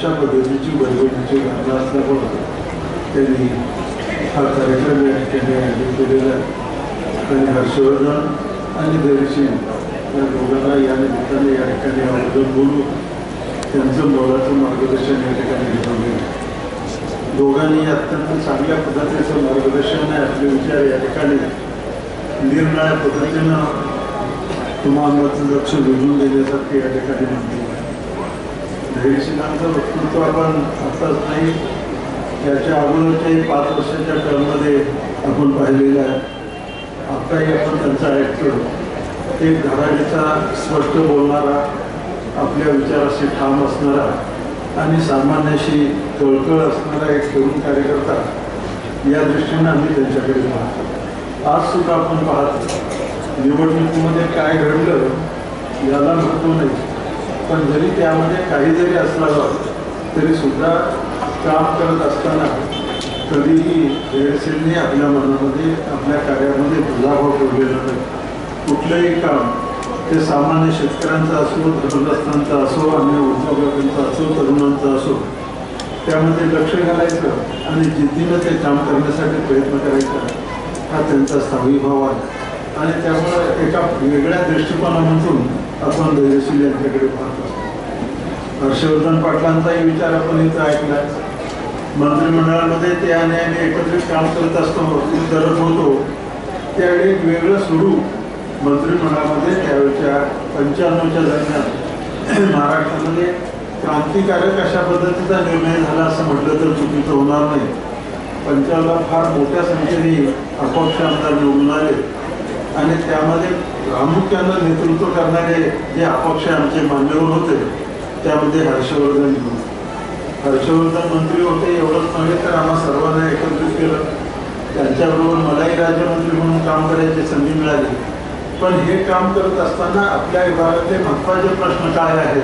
अशा पद्धतीची गडबडीची घटना असल्यामुळं त्यांनी हा कार्यक्रम या ठिकाणी आयोजित केलेला आहे आणि हर्षवर्धन आणि धैर्यशील या दोघांना या निमित्ताने या ठिकाणी आवर्जून बोलून त्यांचं मोलाचं मार्गदर्शन या ठिकाणी घेऊन गेलं दोघांनी अत्यंत चांगल्या पद्धतीचं मार्गदर्शन आहे आपले विचार या ठिकाणी निरनिराळ्या पद्धतीनं तुम्हाला लक्ष वेधून देण्यासाठी या ठिकाणी म्हणते धैर्यशीलांचं वक्तृत्व आपण आत्ताच नाही त्याच्या अगोदरच्याही पाच वर्षाच्या टर्ममध्ये आपण पाहिलेलं आहे. आत्ताही आपण त्यांचा ऐकतो एक घराण्याचा स्पष्ट बोलणारा आपल्या विचाराशी ठाम असणारा आणि सामान्याशी कळकळ असणारा एक तरुण कार्यकर्ता या दृष्टीने आम्ही त्यांच्याकडे पाहतो. आज सुद्धा आपण पाहतो निवडणुकीमध्ये काय घडलं याला महत्त्व नाही. पण जरी त्यामध्ये काही जरी असलं तरी सुद्धा काम करत असताना कधीही वेळसेलने आपल्या मनामध्ये आपल्या कार्यामध्ये दुजाभाव ठेवलेला नाही. कुठलंही काम ते सामान्य शेतकऱ्यांचं असो धर्मग्रस्तांचं असो अन्य उद्योजकांचं असो तरुणांचं असो त्यामध्ये लक्ष घालायचं आणि जिद्दीनं ते काम करण्यासाठी प्रयत्न करायचा हा त्यांचा स्थायीभाव आहे. आणि त्यामुळं एका वेगळ्या दृष्टिकोनामधून आपण धैर्यशील यांच्याकडे पाहतो. हर्षवर्धन पाटलांचाही विचार आपण इथं ऐकला. मंत्रिमंडळामध्ये ते आणि आम्ही एकत्रित काम करत असतो करत होतो. त्यावेळी एक वेगळं स्वरूप मंत्रिमंडळामध्ये त्यावेळच्या पंच्याण्णवच्या दरम्यान. महाराष्ट्रामध्ये क्रांतिकारक अशा पद्धतीचा निर्णय झाला असं म्हटलं तर चुकीचं होणार नाही. पंचाला फार मोठ्या संख्येने अपक्ष आमदार निवडून आले. आणि त्यामध्ये प्रामुख्यानं नेतृत्व करणारे जे अपक्ष आमचे मान्यवर होते त्यामध्ये हर्षवर्धन हर्षवर्धन मंत्री होते एवढंच नव्हे तर आम्हा सर्वांना एकत्रित केलं. त्यांच्याबरोबर मलाही राज्यमंत्री म्हणून काम करायची संधी मिळाली. पण हे काम करत असताना आपल्या विभागातले महत्त्वाचे प्रश्न काय आहेत?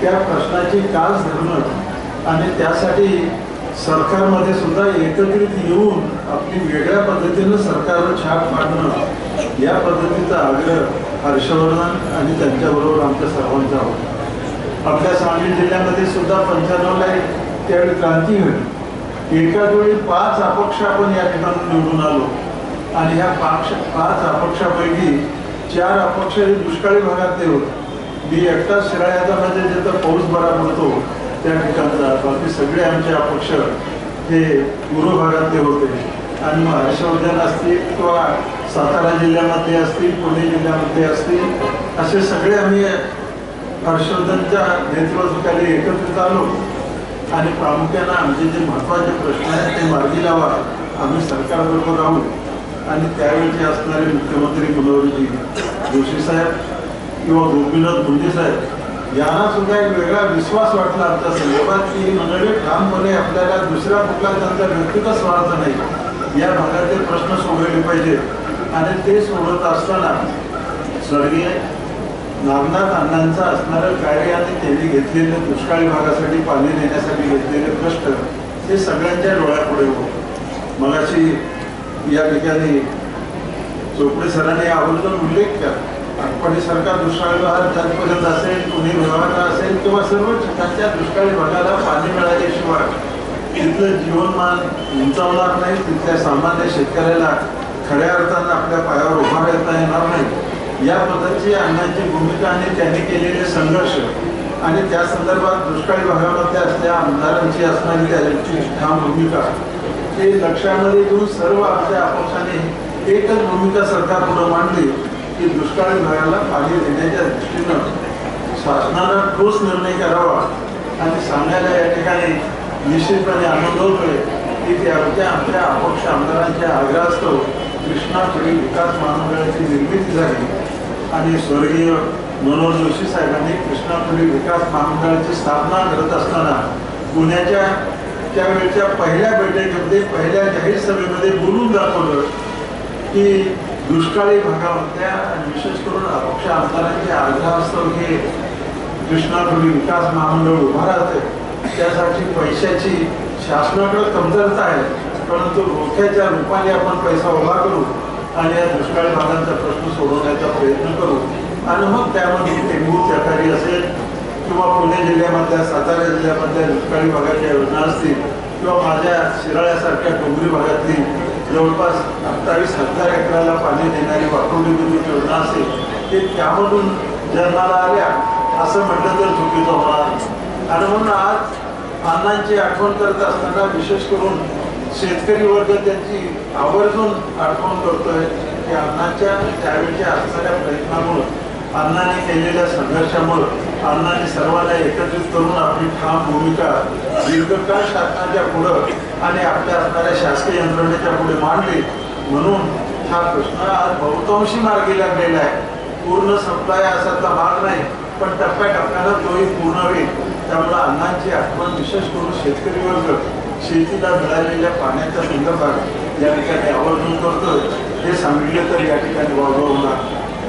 त्या प्रश्नाची कास धरणं आणि त्यासाठी सरकारमध्ये सुद्धा एकत्रित येऊन आपली वेगळ्या पद्धतीनं सरकारवर छाप पाडणं या पद्धतीचा आग्रह हर्षवर्धन आणि त्यांच्याबरोबर आमच्या सर्वांचा होता. आपल्या सांगली जिल्ह्यामध्ये सुद्धा पंच्याण्णवला एक त्यावेळी क्रांती घडली. एकाच वेळी पाच अपक्ष आपण या ठिकाणी निवडून आलो. आणि ह्या पाक्ष पाच अपक्षापैकी चार अपक्ष हे दुष्काळी भागातले होते. मी एकटाच शिराळ्याचा म्हणजे जिथं पाऊस बरा पडतो त्या ठिकाणचा. बाकी सगळे आमचे अपक्ष हे पूर्व भागातले होते. आणि मग हर्षवर्धन असतील किंवा सातारा जिल्ह्यामध्ये असतील पुणे जिल्ह्यामध्ये असतील असे सगळे आम्ही हर्षवर्धनच्या नेतृत्वाखाली एकत्रित आलो आणि प्रामुख्यानं आमचे जे महत्त्वाचे प्रश्न आहेत ते मार्गी लावा. आम्ही सरकारबरोबर राहू. आणि त्यावेळचे असणारे मुख्यमंत्री मनोहरजी जोशी साहेब किंवा गोपीनाथ मुंडे साहेब यांना सुद्धा एक वेगळा विश्वास वाटला आमच्या संदर्भात की मंडळी ठामपणे आपल्याला दुसऱ्या कुठला त्यांचा व्यक्तिगत स्वार्थ नाही. या भागातले प्रश्न सोडवले पाहिजे. आणि ते सोडवत असताना स्वर्गीय नागनाथ अण्णांचं असणारं कार्य आणि त्यांनी घेतलेले दुष्काळी भागासाठी पाणी देण्यासाठी घेतलेले कष्ट हे सगळ्यांच्या डोळ्यापुढे हो मगाशी या ठिकाणी चोपडे सरांनी आवर्जून उल्लेख केला. आटपाडी सरकार दुष्काळी भाग ज्यापर्यंत असेल कुणी विभागाला असेल किंवा सर्व ठिकाणच्या दुष्काळी भागाला पाणी मिळाल्याशिवाय तिथलं जीवनमान उंचावणार नाही तिथल्या सामान्य शेतकऱ्याला खऱ्या अर्थानं आपल्या पायावर उभा राहता येणार नाही. या पद्धतीची अण्णांची भूमिका आणि त्यांनी केलेले संघर्ष आणि त्या संदर्भात दुष्काळी भागामध्ये असल्या आमदारांची असणारी त्यांची ठाम भूमिका हे लक्षामध्ये घेऊन सर्व आमच्या अपक्षाने एकच भूमिका सरकार पुढे मांडली की दुष्काळी भागाला पाणी देण्याच्या दृष्टीनं शासनानं ठोस निर्णय करावा. आणि सांगायला या ठिकाणी निश्चितपणे आनंद होतोय की ते आमच्या आमच्या अपक्ष आमदारांच्या आग्रहास्तव कृष्णा खेडी विकास महामंडळाची निर्मिती झाली आणि स्वर्गीय मनोहर जोशी साहेबांनी कृष्णा विकास महामंडळाची स्थापना करत असताना पुण्याच्या त्यावेळच्या पहिल्या बैठकीमध्ये पहिल्या जाहीर सभेमध्ये बोलून दाखवलं की दुष्काळी भागामधल्या आणि विशेष करून अपक्ष आमदारांच्या आग्रहास्तव हे कृष्णापुरी विकास महामंडळ उभा राहते त्यासाठी पैशाची शासनाकडे कमतरता आहे. परंतु रोख्याच्या रूपाने आपण पैसा उभा करू आणि या दुष्काळी भागांचा प्रश्न सोडवण्याचा प्रयत्न करू. आणि मग त्यामध्ये टेंबू चटारी असेल किंवा पुणे जिल्ह्यामधल्या सातारा जिल्ह्यामधल्या दुष्काळी भागाच्या योजना असतील किंवा माझ्या शिराळ्यासारख्या डोंगरी भागातली जवळपास अठ्ठावीस हजार एकराला पाणी देणारी वापरली विद्युत योजना असेल ते त्यामधून जन्माला आल्या असं म्हटलं तर चुकीचं होणार. आणि म्हणून आज अण्णांची आठवण करत असताना विशेष करून शेतकरी वर्ग त्यांची आवर्जून आठवण करतोय की अण्णाच्या त्यावेळच्या असणाऱ्या प्रयत्नामुळं अण्णाने केलेल्या संघर्षामुळं अण्णाने सर्वांना एकत्रित करून आपली ठाम भूमिका दीर्घकाळ शासनाच्या पुढं आणि आपल्या असणाऱ्या शासकीय यंत्रणेच्या पुढे मांडली. म्हणून हा प्रश्न आज बहुतांशी मार्गी लागलेला आहे पूर्ण संपलाय असाचा भाग नाही पण टप्प्याटप्प्यानं तोही पूर्ण होईल. त्यामुळे अण्णांची आठवण विशेष करून शेतकरी वर्ग शेतीला मिळालेल्या पाण्याच्या संदर्भात या ठिकाणी आवर्जून करतोय हे सांगितले तर या ठिकाणी वावग होणार.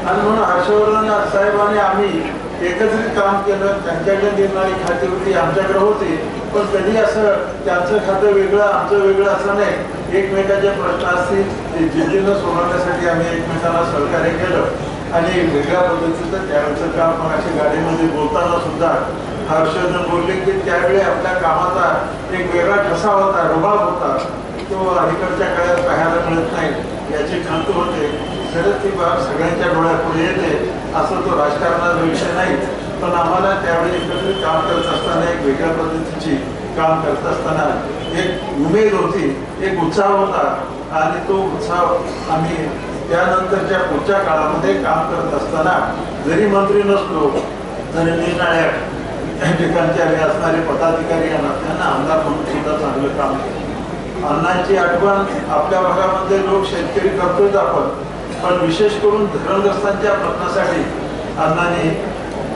आणि म्हणून हर्षवर्धन साहेबांनी आम्ही एकत्रित काम केलं त्यांच्याकडे देणारी खाती होती आमच्याकडे होती पण कधी असं त्यांचं खातं वेगळं आमचं वेगळं असं नाही. एकमेकाचे प्रश्न असतील ते जिद्दीनं सोडवण्यासाठी आम्ही एकमेकांना सहकार्य केलं. आणि वेगळ्या पद्धतीचं त्यावेळेचं काम मग अशी गाडीमध्ये बोलताना सुद्धा हर्षवर्धन बोलले की त्यावेळी आपल्या कामाचा एक वेगळा ठसा होता रुबाब होता. तो अलीकडच्या काळात पाहायला मिळत नाही. याची खंत होते. खरंच ती बाब सगळ्यांच्या डोळ्यापुढे येते असं तो राजकारणाचा विषय नाही. पण आम्हाला त्यावेळी एकत्रित काम करत असताना एक वेगळ्या पद्धतीची काम करत असताना एक उमेद होती एक उत्साह होता. आणि तो उत्साह आम्ही त्यानंतरच्या पुढच्या काळामध्ये काम करत असताना जरी मंत्री नसलो तरी निराळ्या ठिकाणचे आम्ही असणारे पदाधिकारी त्यांना नात्यानं आमदार म्हणून सुद्धा चांगलं काम केलं अण्णांची आठवण आपल्या भागामध्ये लोक शेतकरी करतोच आपण पण विशेष करून धरणग्रस्तांच्या प्रश्नासाठी अण्णांनी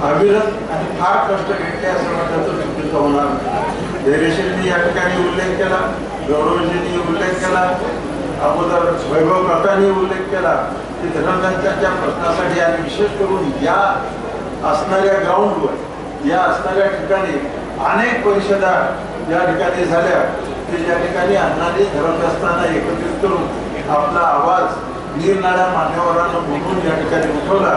अविरत आणि फार कष्ट घेतले असं म्हटलं चुकीचं होणार नाही. धैर्यशीलनी या ठिकाणी उल्लेख केला गौरवजींनी उल्लेख केला अगोदर वैभव काकांनी उल्लेख केला की धरणग्रस्तांच्या प्रश्नासाठी आणि विशेष करून या असणाऱ्या ग्राउंडवर या असणाऱ्या ठिकाणी अनेक परिषदा या ठिकाणी झाल्या ते ज्या ठिकाणी अण्णांनी असताना एकत्रित करून आपला आवाज निरनाळ्या मान्यवरांना बोलून या ठिकाणी उठवला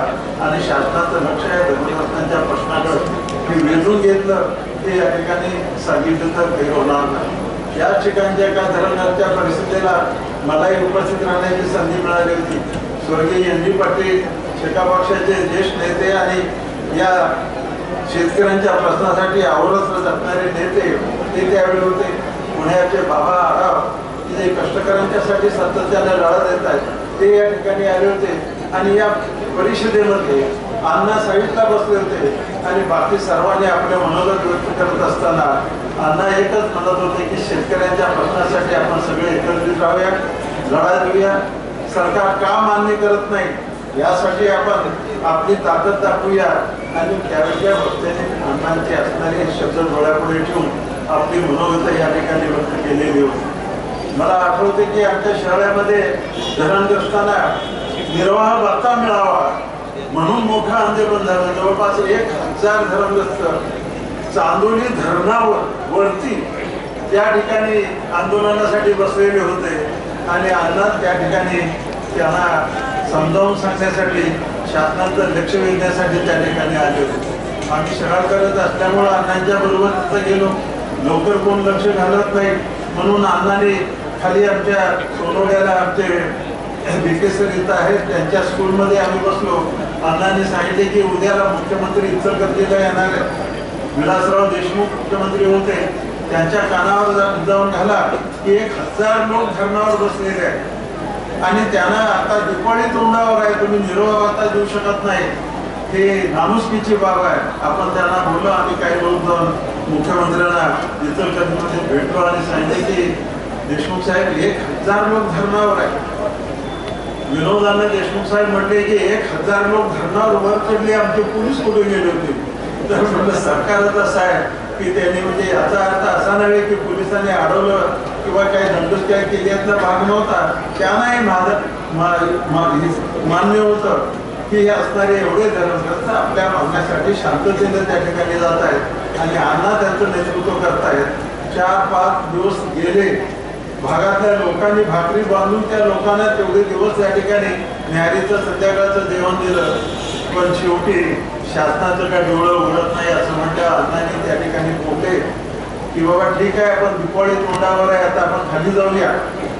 आणि शासनाचं लक्ष या धर्मग्रस्तांच्या प्रश्नाकडे हे वेधून घेतलं ते या ठिकाणी सांगितलं तर काही होणार नाही. या ठिकाणच्या एका धरणगारच्या परिस्थितीला मलाही उपस्थित राहण्याची संधी मिळाली होती. स्वर्गीय एन. डी. पाटील शेका पक्षाचे ज्येष्ठ नेते आणि या शेतकऱ्यांच्या प्रश्नासाठी आवरत जपणारे नेते ते त्यावेळी होते. पुण्याचे बाबा आराव जे कष्टकऱ्यांच्यासाठी सातत्याने लढा देत आहेत. ते या ठिकाणी आले होते आणि या परिषदेमध्ये अण्णा साईडला बसले होते आणि बाकी सर्वांनी आपले मनोगत व्यक्त करत असताना अण्णा एकच म्हणत होते की शेतकऱ्यांच्या प्रश्नासाठी आपण सगळे एकत्रित राहूया लढा देऊया. सरकार का मान्य करत नाही? यासाठी आपण आपली ताकद दाखवूया. आणि त्यावेळेच्या भक्ताने अण्णांचे असणारे शब्द डोळ्यापुढे ठेवून आपली मनोगत या ठिकाणी व्यक्त केलेली होती. मला आठवते की आमच्या शहरामध्ये धरणग्रस्तांना निर्वाह भत्ता मिळावा म्हणून मोठा आंदोलन झालं. जवळपास एक हजार धरणग्रस्त चांदोली धरणावर वरती त्या ठिकाणी आंदोलनासाठी बसलेले होते. आणि अण्णा त्या ठिकाणी त्यांना समजावून सांगण्यासाठी शासनाचं लक्ष वेधण्यासाठी त्या ठिकाणी आले होते. आम्ही शहर करत असल्यामुळं अण्णांच्या बरोबर तिथं गेलो. लवकर कोण लक्ष घालत नाही. म्हणून अण्णाने खाली आमच्या सोनोड्याला आमचे बिकेसर इथं आहेत त्यांच्या स्कूलमध्ये आम्ही बसलो. अण्णाने सांगितले की उद्याला मुख्यमंत्री इचलकरंजीला येणार आहे विलासराव देशमुख मुख्यमंत्री होते. त्यांच्या कानावर जाऊन घाला की एक हजार लोक धरणावर बसलेले आहेत. आणि त्यांना आता दिपाळी तोंडावर आहे तुम्ही निरोप आता देऊ शकत नाही. हे नामुष्कीची बाब आहे. आपण त्यांना बोललो आम्ही काही लोक जाऊन मुख्यमंत्र्यांना इचलकरंजीमध्ये भेटलो आणि सांगितले की देशमुख साहेब एक हजार लोक धरणावर आहे. विनोदाने देशमुख साहेब म्हटले की एक हजार लोक धरणावर वर चढले आमचे पोलीस कुठे गेले होते? तर म्हटलं सरकारच असं आहे की त्यांनी म्हणजे याचा अर्थ असा नव्हे की पोलिसांनी अडवलं. किंवा काही दंडुष्क्या केली यातला भाग नव्हता त्यांनाही माझं मान्य होतं की हे असणारे एवढे धर्मग्रस्त आपल्या मागण्यासाठी शांततेने त्या ठिकाणी जात आहेत आणि अण्णा त्यांचं नेतृत्व करतायत चार पाच दिवस गेले. भागातल्या लोकांनी भाकरी बांधून त्या लोकांना तेवढे दिवस त्या ठिकाणी न्याहारीचं संध्याकाळचं जेवण दिलं. पण शेवटी शासनाचं काय डोळं उघडत नाही असं म्हणल्या अण्णांनी त्या ठिकाणी पोटे की बाबा ठीक आहे आपण दिपाळी तोंडावर आहे आता आपण खाली जाऊया.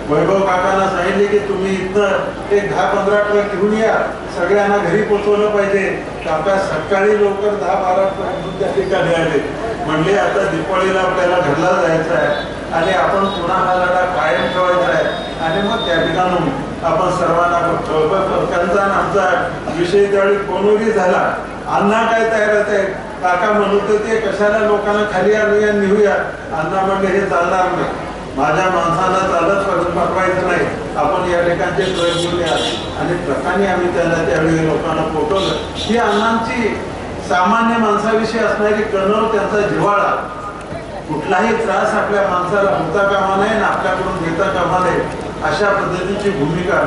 वैभव काकांना सांगितले की तुम्ही इथं एक दहा पंधरा ट्रक घेऊन या. सगळ्यांना घरी पोचवलं पाहिजे. काका सकाळी लवकर दहा बारा ट्रक त्या ठिकाणी आले. म्हणले आता दिपाळीला आपल्याला घरला जायचं आहे. आणि आपण पुन्हा हा लढा कायम ठेवायचा आहे? आणि मग त्या ठिकाणून आपण सर्वांना त्यांचा आणि आमचा विषय त्यावेळी फोनवरही झाला. अन्ना काय तयार आहे काका म्हणत होते कशाला लोकांना खाली आणूया नेऊया अण्णा म्हणले हे चालणार नाही. माझ्या माणसाला चालत पाठवायचं नाही. आपण या ठिकाणचे ट्रक घेऊन आणि प्रकारे आम्ही त्याला त्यावेळी लोकांना पोटवलं. ही अण्णांची सामान्य माणसाविषयी असणारी कणव त्यांचा जिव्हाळा. कुठलाही त्रास आपल्या माणसाला होता कामा नये आणि आपल्याकडून घेता कामा नये अशा पद्धतीची भूमिका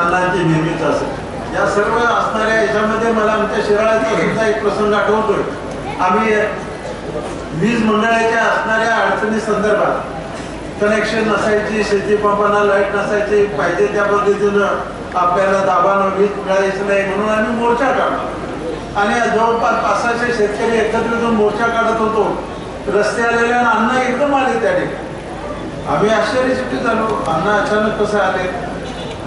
अण्णांची नेहमीच असेल या सर्व असणाऱ्या याच्यामध्ये मला आमच्या शिराळ्याचा सुद्धा एक प्रसंग आठवतोय. आम्ही वीज मंडळाच्या असणाऱ्या अडचणी संदर्भात कनेक्शन नसायची शेती पंपांना लाइट नसायची पाहिजे त्या पद्धतीनं आपल्याला दाबानं वीज मिळायची नाही म्हणून आम्ही मोर्चा काढला. आणि जवळपास पाच सहाशे शेतकरी एकत्रित मोर्चा काढत होतो. रस्ते आलेले आणि अण्णा एकदम आले त्या ठिकाणी. आम्ही आश्चर्यचकित झालो. अण्णा अचानक कसं आले?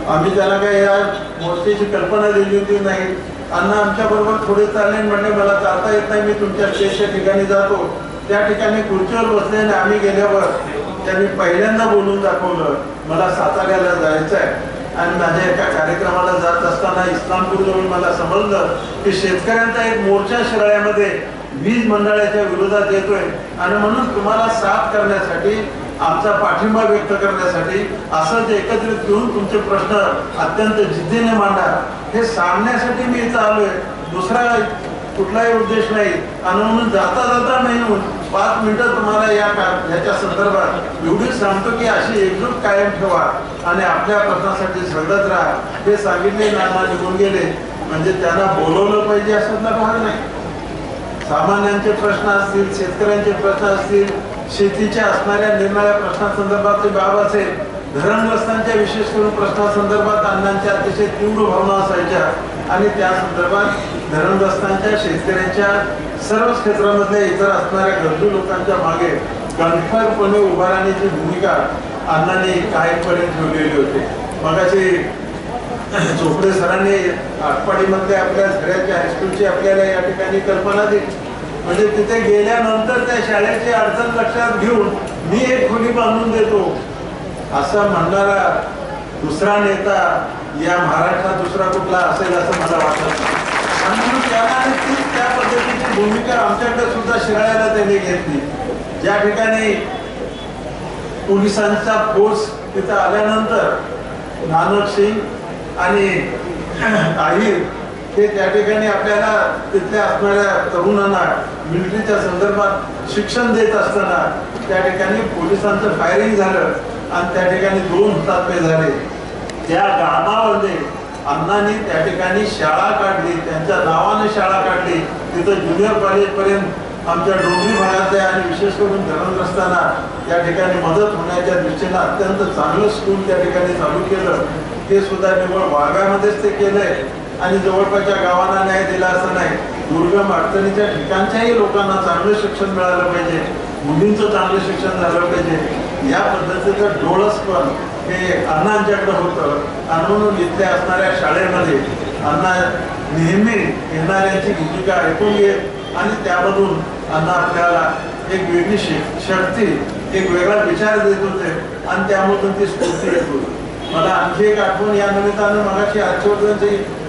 आम्ही त्याला काही या मोर्चाची कल्पना दिली होती नाही. अण्णा आमच्या बरोबर पुढे चालले आणि मला चालता येत नाही मी तुमच्या स्टेजच्या ठिकाणी जातो. त्या ठिकाणी खुर्चीवर बसले आणि आम्ही गेल्यावर त्यांनी पहिल्यांदा बोलून दाखवलं मला साताऱ्याला जायचं आहे आणि माझ्या एका कार्यक्रमाला जात असताना इस्लामपूर जवळ मला समजलं की शेतकऱ्यांचा एक मोर्चा शिराळ्यामध्ये वीज मंडळाच्या विरोधात येतोय. आणि म्हणून तुम्हाला साथ करण्यासाठी आमचा पाठिंबा व्यक्त करण्यासाठी असंच एकत्रित घेऊन तुमचे प्रश्न अत्यंत जिद्दीने मांडा हे सांगण्यासाठी मी इथं आलोय. दुसरा कुठलाही उद्देश नाही. आणि म्हणून जाता जाता नाही म्हणून पाच मिनिटं तुम्हाला या का- याच्या संदर्भात एवढीच सांगतो की अशी एकजूट कायम ठेवा आणि आपल्या प्रश्नासाठी झगडत राहा. हे सांगितले नाना निघून गेले. म्हणजे त्यांना बोलवलं पाहिजे असं भाग नाही. सामान्यांचे प्रश्न असतील शेतकऱ्यांचे प्रश्न असतील शेतीच्या असणाऱ्या निर्णाऱ्या प्रश्नासंदर्भातली बाब असेल. धरणग्रस्तांच्या विशेष करून प्रश्नासंदर्भात अण्णांच्या अतिशय तीव्र भावना असायच्या. आणि त्या संदर्भात धरणग्रस्तांच्या शेतकऱ्यांच्या सर्व क्षेत्रामधल्या इतर असणाऱ्या गरजू लोकांच्या मागे कणखरपणे उभा राहण्याची भूमिका अण्णांनी कायमपर्यंत ठेवलेली होती. मगाशी चोपडे सरांनी आटपाडीमधल्या आपल्या झऱ्याच्या हायस्कूलची आपल्याला या ठिकाणी कल्पना दिली. म्हणजे तिथे गेल्यानंतर त्या शाळेची अडचण लक्षात घेऊन मी एक खोली बांधून देतो. असा म्हणणारा दुसरा नेता या महाराष्ट्रात दुसरा कुठला असेल असं मला वाटत आणि म्हणून त्याला तीच त्या पद्धतीची भूमिका आमच्याकडे सुद्धा शिराळ्याला त्यांनी घेतली. ज्या ठिकाणी पोलिसांचा फोर्स तिथं आल्यानंतर नानक सिंग आणि आहिर ते त्या ठिकाणी आपल्याला तिथल्या असणाऱ्या तरुणांना मिलिटरीच्या संदर्भात शिक्षण देत असताना त्या ठिकाणी पोलिसांचं फायरिंग झालं आणि त्या ठिकाणी दोन हुतात्मे झाले. त्या गावामध्ये अण्णांनी त्या ठिकाणी शाळा काढली त्यांच्या नावाने शाळा काढली. तिथं ज्युनियर कॉलेजपर्यंत आमच्या डोंगरी भागातल्या आणि विशेष करून धरणग्रस्तांना त्या ठिकाणी मदत होण्याच्या दृष्टीनं अत्यंत चांगलं स्कूल त्या ठिकाणी चालू केलं. ते सुद्धा निवड वाघामध्येच ते केलंय. आणि जवळपासच्या गावांना न्याय दिला असं नाही दुर्गम अडचणीच्या ठिकाणच्याही लोकांना चांगलं शिक्षण मिळालं पाहिजे मुलींचं चांगलं शिक्षण झालं पाहिजे. या पद्धतीचं डोळस पण हे अण्णांच्याकडं होतं. अण्णून म्हणून इथल्या असणाऱ्या शाळेमध्ये अण्णा नेहमी येणाऱ्यांची भूमिका ऐकून घेत आणि त्यामधून अण्णा आपल्याला एक वेगळी शि शक्ती एक वेगळा विचार देत होते आणि त्यामधून ती स्फूर्ती येत होती. मला आणखी एक आठवण या निमित्तानं मगाशी आजच्या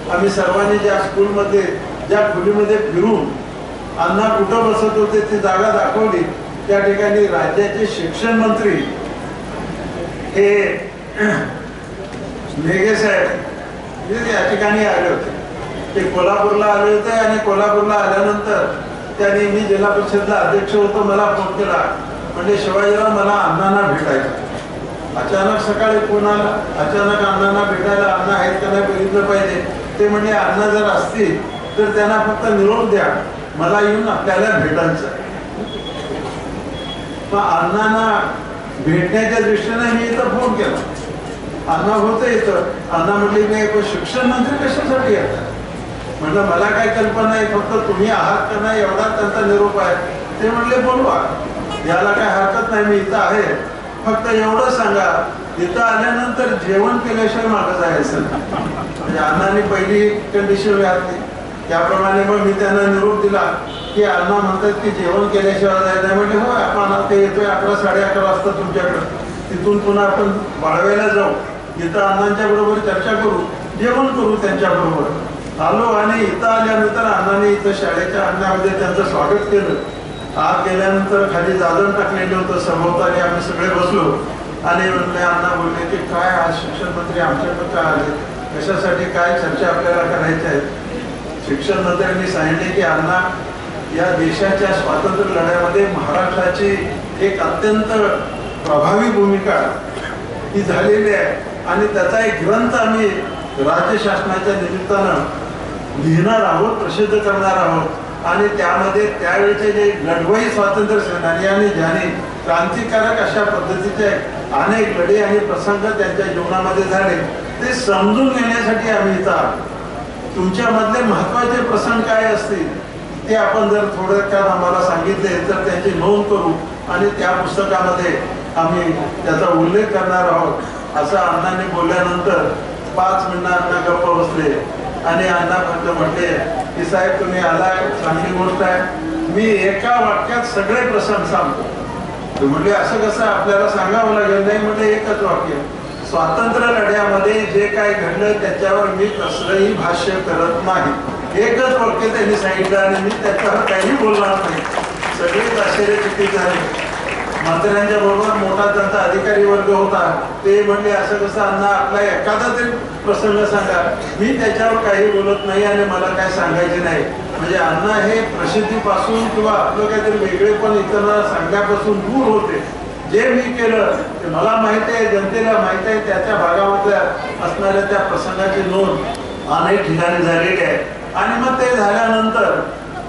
आम्ही सर्वांनी ज्या स्कूलमध्ये ज्या खोलीमध्ये फिरून अण्णा कुठं बसत होते ती जागा दाखवली त्या ठिकाणी राज्याचे शिक्षण मंत्री हे मेघे साहेब या ठिकाणी आले होते. ते कोल्हापूरला आले होते आणि कोल्हापूरला आल्यानंतर त्यांनी मी जिल्हा परिषदला अध्यक्ष होतो मला फोन केला. म्हणजे शिवाजीला मला अण्णांना भेटायचं अचानक सकाळी फोन आला. अचानक अण्णांना भेटायला अण्णा आहेत का नाही बघितलं पाहिजे. ते म्हणजे अण्णा जर असतील तर त्यांना फक्त निरोप द्या. मला येऊन आपल्याला भेटायचं. मग अण्णांना भेटण्याच्या दृष्टीने मी इथं फोन केला. अण्णा होतं इथं. अण्णा म्हटले मी पण शिक्षण मंत्री कशासाठी येतात म्हटलं मला काय कल्पना आहे फक्त तुम्ही आहात का नाही एवढा त्यांचा निरोप आहे. ते म्हणले बोलवा. याला काय हरकत नाही मी इथं आहे. फक्त एवढं सांगा. इथं आल्यानंतर जेवण केल्याशिवाय मागं जायचं नाही. म्हणजे अण्णांनी पहिली कंडिशन घातली त्याप्रमाणे मग मी त्यांना निरोप दिला की अण्णा म्हणतात की जेवण केल्याशिवाय जायचं नाही. म्हणजे हो आपण आता येतोय अकरा साडे अकरा वाजता तुमच्याकडं. तिथून पुन्हा आपण वाळवेला जाऊ. इथं अण्णांच्या बरोबर चर्चा करू. जेवण करू त्यांच्या बरोबर. आलो आणि इथं आल्यानंतर अण्णाने इथं शाळेच्या अन्नामध्ये त्यांचं स्वागत केलं. आत गेल्यानंतर खाली दादन टाकलेलं होतं. सभोवताली आम्ही सगळे बसलो. आणि म्हणले अण्णा बोलले की काय आज शिक्षण मंत्री आमच्याकडे काय आले? कशासाठी काय चर्चा आपल्याला करायच्या आहेत शिक्षण मंत्र्यांनी सांगितले की अण्णा या देशाच्या स्वातंत्र्य लढ्यामध्ये महाराष्ट्राची एक अत्यंत प्रभावी भूमिका ही झालेली आहे. आणि त्याचा एक ग्रंथ आम्ही राज्य शासनाच्या निमित्तानं लिहिणार आहोत प्रसिद्ध करणार आहोत. आणि त्यामध्ये त्यावेळेचे जे लढवई स्वातंत्र्य सेनानी आणि ज्यांनी क्रांतिकारक अशा पद्धतीचे अनेक लढे आणि प्रसंग त्यांच्या जीवनामध्ये झाले ते समजून घेण्यासाठी आम्ही इथं आलो. तुमच्यामधले महत्त्वाचे प्रसंग काय असतील ते आपण जर थोडक्यात आम्हाला सांगितले तर त्याची नोंद करू आणि त्या पुस्तकामध्ये आम्ही त्याचा उल्लेख करणार आहोत. असं अण्णांनी बोलल्यानंतर पाच मिनिटं अण्णा गप्प बसले. आणि अण्णा फक्त म्हटले की साहेब तुम्ही आलाय चांगली गोष्ट आहे. मी एका वाक्यात सगळे प्रसंग सांगतो. म्हणजे असं कसं आपल्याला सांगावं लागेल? नाही म्हणजे एकच वाक्य स्वातंत्र्य लढ्यामध्ये जे काय घडलं त्याच्यावर मी कसलंही भाष्य करत नाही. एकच वाक्य त्यांनी सांगितलं आणि मी त्याच्यावर काही बोलणार नाही. सगळेच आश्चर्यचकित झाले. मंत्र्यांच्या बरोबर मोठा त्यांचा अधिकारी वर्ग होता. ते म्हणले असं कसं अण्णा आपला एखादा तरी प्रसंग सांगा. मी त्याच्यावर काही बोलत नाही आणि मला काय सांगायचे नाही. म्हणजे अण्णा हे प्रसिद्धीपासून किंवा आपलं काहीतरी वेगळेपण इतरांना सांगण्यापासून दूर होते. जे मी केलं ते मला माहिती आहे जनतेला माहिती आहे त्याच्या भागामधल्या असणाऱ्या त्या प्रसंगाची नोंद अनेक ठिकाणी झालेली आहे. आणि मग ते झाल्यानंतर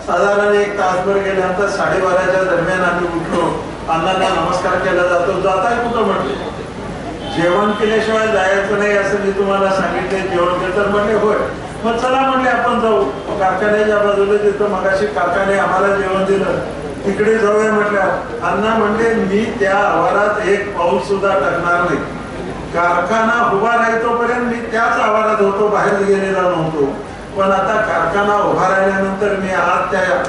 साधारण एक तासभर गेल्यानंतर साडेबाराच्या दरम्यान आम्ही उठलो. अण्णांना नमस्कार केला जातो. जाताय कुठं म्हटले? जेवण केल्याशिवाय जायचं नाही असं मी तुम्हाला सांगितले. जेवण केलं तर म्हणले होय. मग चला म्हणले आपण जाऊ. कारखान्याच्या बाजूला तिथं मगाशी कारखाने आम्हाला जेवण दिलं. तिकडे जाऊया म्हटल्या अण्णा म्हणजे मी त्या आवारात एक पाऊल सुद्धा टाकणार नाही. कारखाना उभा राहतोपर्यंत मी त्याच आवारात होतो बाहेर गेलेला नव्हतो. पण आता कारखाना उभा राहिल्यानंतर मी आज त्या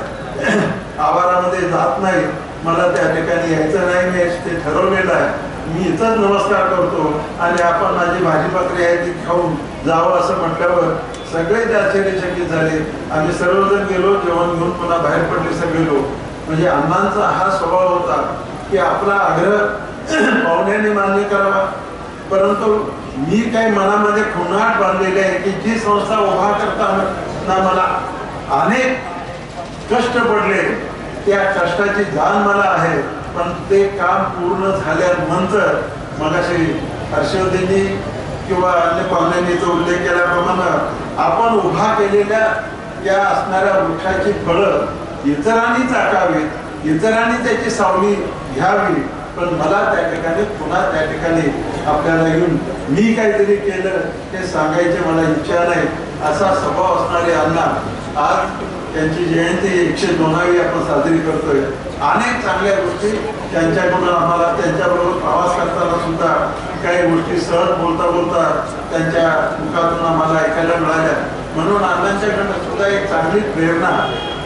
आवारामध्ये जात नाही. मला त्या ठिकाणी यायचं नाही मी ते ठरवलेलं आहे. मी इथंच नमस्कार करतो आणि आपण माझी भाजी भाकरी आहे ती खाऊन जावं असं म्हटल्यावर सगळे ते आश्चर्यचकित झाले. आम्ही सर्वजण गेलो जेवण घेऊन पुन्हा बाहेर पडले सगळे लोक. म्हणजे अण्णांचा हा स्वभाव होता की आपला आग्रह पाहुण्याने मान्य करावा. परंतु मी काही मनामध्ये खुनाट बांधलेली आहे की जी संस्था उभा करताना मला अनेक कष्ट पडले त्या कष्टाची जाण मला आहे. पण ते काम पूर्ण झाल्यानंतर मगाशी हर्षवर्धनी किंवा अन्य पाहुण्यांनी तो उल्लेख केल्याप्रमाणे आपण उभा केलेल्या त्या असणाऱ्या वृक्षाची फळं इतरांनी चाकावीत इतरांनी त्याची सावली घ्यावी पण मला त्या ठिकाणी पुन्हा त्या ठिकाणी आपल्याला येऊन मी काहीतरी केलं हे सांगायचे मला इच्छा नाही. असा स्वभाव असणारे अण्णा आज त्यांची जयंती एकशे दोनावी आपण साजरी करतोय. अनेक चांगल्या गोष्टी त्यांच्याकडून आम्हाला त्यांच्याबरोबर प्रवास करताना सुद्धा काही गोष्टी सहज बोलता बोलता त्यांच्या मुखातून आम्हाला ऐकायला मिळाल्या. म्हणून अण्णांच्याकडनं सुद्धा एक चांगली प्रेरणा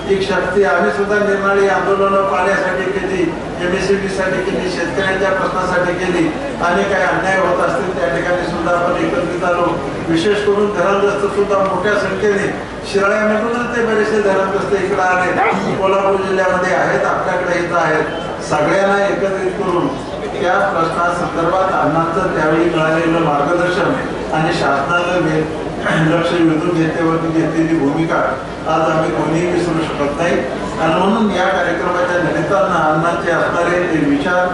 एक शक्ती आम्ही सुद्धा निर्माणी आंदोलनं पाण्यासाठी केली. एमसाठी केली शेतकऱ्यांच्या प्रश्नासाठी केली. आणि काही अन्याय होत असतील त्या ठिकाणी सुद्धा आपण एकत्रित आलो. विशेष करून धरणग्रस्त सुद्धा मोठ्या संख्येने शिराळ्यामधूनच ते बरेचसे धरणग्रस्त इकडे आले. कोल्हापूर जिल्ह्यामध्ये आहेत आपल्याकडे इथं आहेत. सगळ्यांना एकत्रित करून त्या प्रश्नासंदर्भात अण्णांचं त्यावेळी मिळालेलं मार्गदर्शन आणि शासनानं लक्ष वेधून घेतेवरती घेतलेली भूमिका आज आम्ही कोणीही विसरू शकत नाही. आणि म्हणून या कार्यक्रमाच्या निमित्तानं अण्णांचे असणारे ते विचार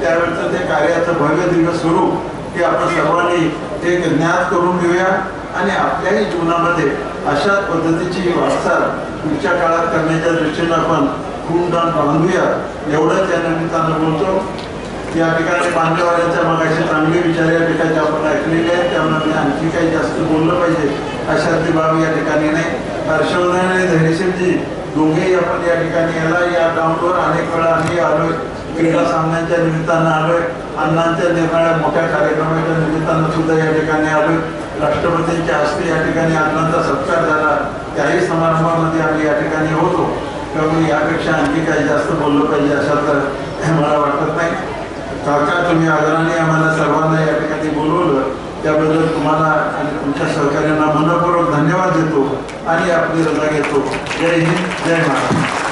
त्यावेळचं ते कार्याचं भव्य दिवस स्वरूप हे आपण सर्वांनी एक ज्ञात करून घेऊया. आणि आपल्याही जीवनामध्ये अशाच पद्धतीची वाटचाल पुढच्या काळात करण्याच्या दृष्टीनं आपण खूनदान बांधूया. एवढंच या निमित्तानं बोलतो. या ठिकाणी मान्यवरांच्या मगाशी चांगले विचार या ठिकाणी आपण ऐकलेले आहेत. त्यामुळे मी आणखी काही जास्त बोललं पाहिजे. अशा ती बाब या ठिकाणी नाही. हर्षवर्धन आणि धैर्यशीलजी दोघेही आपण या ठिकाणी याला या ग्राउंडवर अनेक वेळा आम्ही आलोय. क्रीडा सामन्यांच्या निमित्तानं आलोय. अण्णांच्या निर्माण मोठ्या कार्यक्रमाच्या निमित्तानं सुद्धा या ठिकाणी आलोय. राष्ट्रपतींच्या हस्ते या ठिकाणी अण्णांचा सत्कार झाला. त्याही समारंभामध्ये आम्ही या ठिकाणी होतो. त्यामुळे यापेक्षा आणखी काही जास्त बोललं पाहिजे असं तर मला वाटत नाही. काका तुम्ही आदराने आम्हाला सर्वांना या ठिकाणी बोलवलं. त्याबद्दल तुम्हाला आणि तुमच्या सहकार्यांना मनपूर्वक धन्यवाद देतो आणि आपली रजा घेतो. जय हिंद जय महाराष्ट्र.